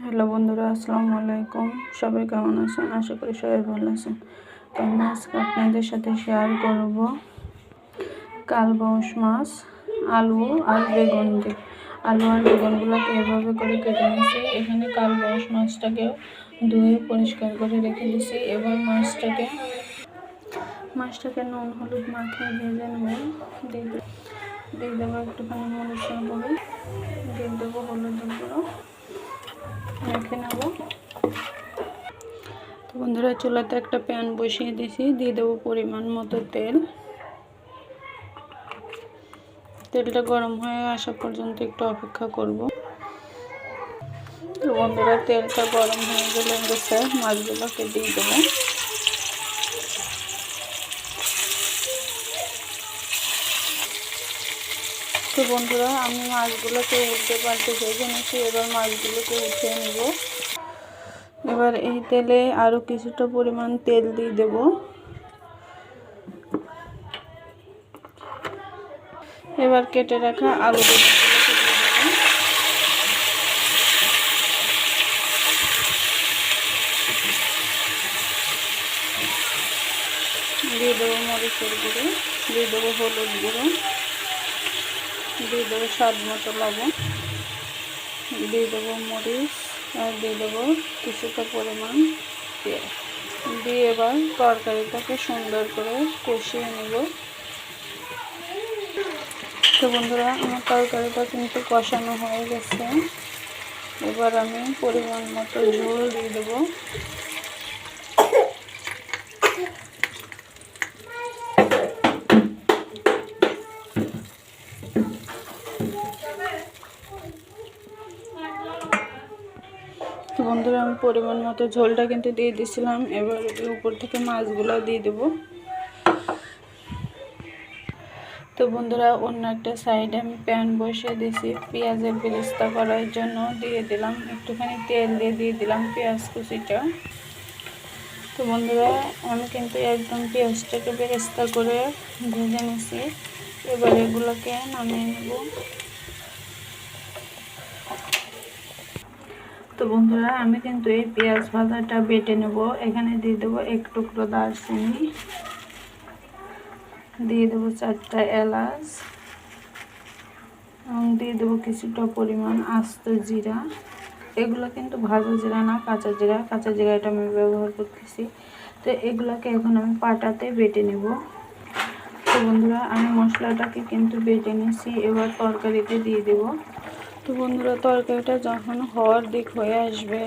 Hello বন্ধুরা, আসসালামু আলাইকুম। সবাই কেমন আছেন? আশা করি সবাই ভালো আছেন। তো আমি আজকে আপনাদের সাথে শেয়ার করব কালবাউস মাছ আলু আর বেগুন দিয়ে। আলু আর বেগুনগুলোকে এভাবে করে কেটে নিয়েছি। এখানে কালবাউস মাছটাকে ধুয়ে পরিষ্কার করে রেখে দিয়েছি এবার মাছটাকে মাছটাকে নুন, হলুদ মাখিয়ে ভেজে নেব। দিয়ে দেবো একটুখানি দিয়ে দেবো হলুদের গুঁড়ো মেখে নেব তো বন্ধুরা চুলাতে একটা প্যান বসিয়ে দিয়েছি দিয়ে দেবো পরিমাণ মতো তেল। তেলটা গরম হয়ে আসা পর্যন্ত একটু অপেক্ষা করব। তো বন্ধুরা, তেলটা গরম হয়ে গেলে গেছে মাছগুলোকে দিয়ে দেবো। তো বন্ধুরা, আমি মাছগুলোকে উঠতে পারতে ভেজে নিচ্ছি, এবার মাছগুলোকে উঠিয়ে নেব। এবার এই তেলে আরও কিছুটা পরিমাণ তেল দিয়ে দেব। এবার কেটে রাখা আলু দিয়ে দেবো মরিচের গুঁড়ো, দিয়ে দেবো হলুদ গুঁড়ো, দিয়ে দেবো স্বাদ মতো লবণ, দিয়ে দেবো মরিচ। আর দিয়ে দেবো কিছুটা পরিমাণ পেঁয়াজ দিয়ে এবার তরকারিটাকে সুন্দর করে কষিয়ে নেব। তো বন্ধুরা, আমার তরকারিটা কিন্তু কষানো হয়ে গেছে। এবার আমি পরিমাণ মতো ঝোল দিয়ে দেবো। বন্ধুরা, আমি পরিমাণ মতো ঝোলটা কিন্তু দিয়ে দিয়েছিলাম এবার উপর থেকে মাছগুলো দিয়ে দেব। তো বন্ধুরা, অন্য একটা সাইডে আমি প্যান বসিয়ে দিয়েছি। পেঁয়াজের বেরেস্তা করার জন্য দিয়ে দিলাম। একটুখানি তেল দিয়ে দিয়ে দিলাম পেঁয়াজ কুচিটা। তো বন্ধুরা, আমি কিন্তু একদম পেঁয়াজটাকে বেরেস্তা করে ভেজে নিছি। এবার এগুলোকে নামিয়ে নেব। তো বন্ধুরা, আমি কিন্তু এই পেঁয়াজ ভাজাটা বেটে নেব। এখানে দিয়ে দেবো এক টুকরো দারচিনি। দিয়ে দেবো চারটা এলাচ। এবং দিয়ে দেবো কিছুটা পরিমাণ আস্ত জিরা। এগুলো কিন্তু ভাজা জিরা না, কাঁচা জিরা। কাঁচা জিরা এটা আমি ব্যবহার করতেছি। তো এগুলোকে এখন আমি পাটাতে বেটে নেব। তো বন্ধুরা, আমি মশলাটাকে কিন্তু বেটে নিয়েছি। এবার তরকারিতে দিয়ে দেবো তো বন্ধুরা, তরকারিটা যখন হওয়ার দিক হয়ে আসবে,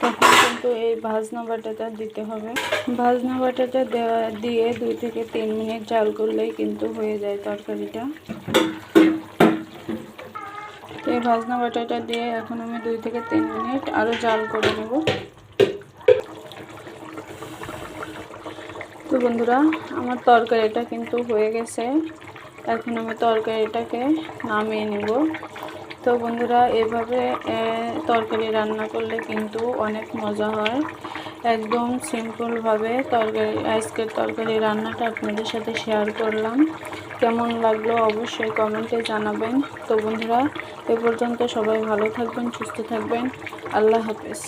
তখন কিন্তু এই ভাজনা বাটাটা দিতে হবে। ভাজনা বাটাটা দেওয়া দিয়ে দুই থেকে তিন মিনিট জাল করলেই কিন্তু হয়ে যায় তরকারিটা। এই ভাজনা বাটাটা দিয়ে এখন আমি দুই থেকে তিন মিনিট আরও জাল করে নেব। তো বন্ধুরা, আমার তরকারিটা কিন্তু হয়ে গেছে। এখন আমি তরকারিটাকে নামিয়ে নেব। তো বন্ধুরা, এভাবে তরকারি রান্না করলে কিন্তু অনেক মজা হয়। একদম সিম্পলভাবে তরকারি আজকের তরকারি রান্নাটা আপনাদের সাথে শেয়ার করলাম। কেমন লাগল অবশ্যই কমেন্টে জানাবেন। তো বন্ধুরা, এ পর্যন্ত সবাই ভালো থাকবেন, সুস্থ থাকবেন। আল্লাহ হাফেজ।